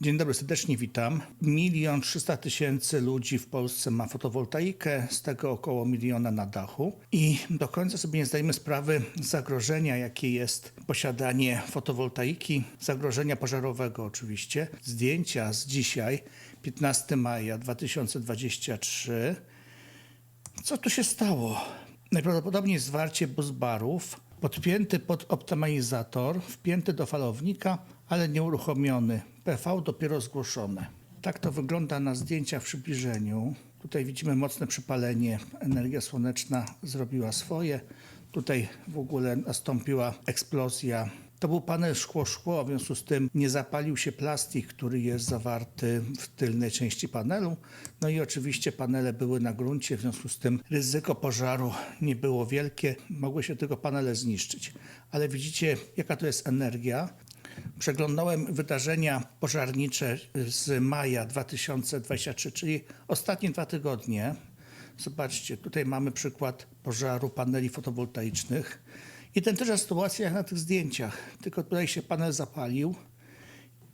Dzień dobry, serdecznie witam. Milion trzysta tysięcy ludzi w Polsce ma fotowoltaikę, z tego około miliona na dachu. I do końca sobie nie zdajemy sprawy zagrożenia, jakie jest posiadanie fotowoltaiki, zagrożenia pożarowego oczywiście. Zdjęcia z dzisiaj, 15 maja 2023. Co tu się stało? Najprawdopodobniej zwarcie busbarów, podpięty pod optymalizator, wpięty do falownika, ale nieuruchomiony. PV dopiero zgłoszone. Tak to wygląda na zdjęciach w przybliżeniu. Tutaj widzimy mocne przypalenie. Energia słoneczna zrobiła swoje. Tutaj w ogóle nastąpiła eksplozja to był panel szkło-szkło, w związku z tym nie zapalił się plastik, który jest zawarty w tylnej części panelu. No i oczywiście panele były na gruncie, w związku z tym ryzyko pożaru nie było wielkie. Mogły się tylko panele zniszczyć. Ale widzicie, jaka to jest energia. Przeglądałem wydarzenia pożarnicze z maja 2023, czyli ostatnie dwa tygodnie. Zobaczcie, tutaj mamy przykład pożaru paneli fotowoltaicznych. Identyczna sytuacja jak na tych zdjęciach, tylko tutaj się panel zapalił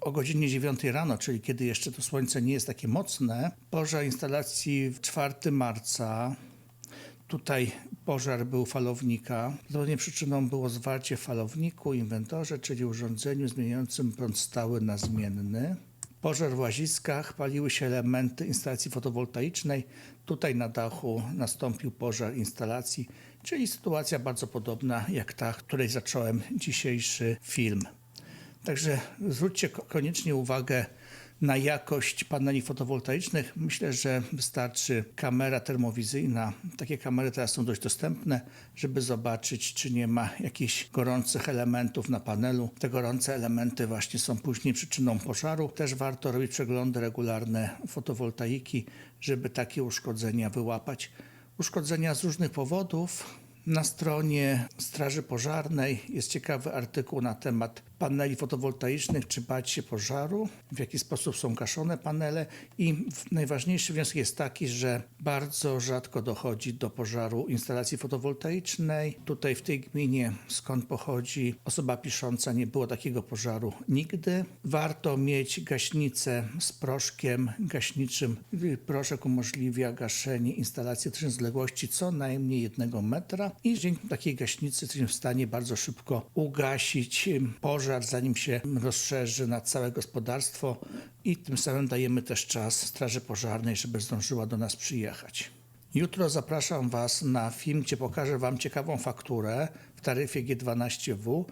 o godzinie 9 rano, czyli kiedy jeszcze to słońce nie jest takie mocne. Pożar instalacji w 4 marca. Tutaj pożar był falownika. Głównie przyczyną było zwarcie falowniku, inwentorze, czyli urządzeniu zmieniającym prąd stały na zmienny. Pożar w łaziskach, paliły się elementy instalacji fotowoltaicznej. Tutaj na dachu nastąpił pożar instalacji, czyli sytuacja bardzo podobna jak ta, której zacząłem dzisiejszy film. Także zwróćcie ko- koniecznie uwagę na jakość paneli fotowoltaicznych. Myślę, że wystarczy kamera termowizyjna. Takie kamery teraz są dość dostępne, żeby zobaczyć, czy nie ma jakichś gorących elementów na panelu. Te gorące elementy właśnie są później przyczyną pożaru. Też warto robić przeglądy regularne fotowoltaiki, żeby takie uszkodzenia wyłapać. Uszkodzenia z różnych powodów, na stronie Straży Pożarnej jest ciekawy artykuł na temat paneli fotowoltaicznych, czy bać się pożaru, w jaki sposób są gaszone panele i najważniejszy wniosek jest taki, że bardzo rzadko dochodzi do pożaru instalacji fotowoltaicznej. Tutaj w tej gminie, skąd pochodzi osoba pisząca, nie było takiego pożaru nigdy. Warto mieć gaśnicę z proszkiem gaśniczym. Proszek umożliwia gaszenie instalacji w odległości co najmniej jednego metra i dzięki takiej gaśnicy jesteśmy w stanie bardzo szybko ugasić pożar, zanim się rozszerzy na całe gospodarstwo i tym samym dajemy też czas Straży Pożarnej, żeby zdążyła do nas przyjechać. Jutro zapraszam Was na film, gdzie pokażę Wam ciekawą fakturę w taryfie G12W.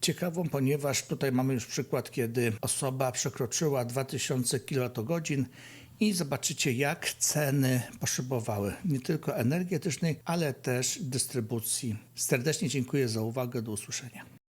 Ciekawą, ponieważ tutaj mamy już przykład, kiedy osoba przekroczyła 2000 kWh i zobaczycie, jak ceny poszybowały nie tylko energetycznej, ale też dystrybucji. Serdecznie dziękuję za uwagę. Do usłyszenia.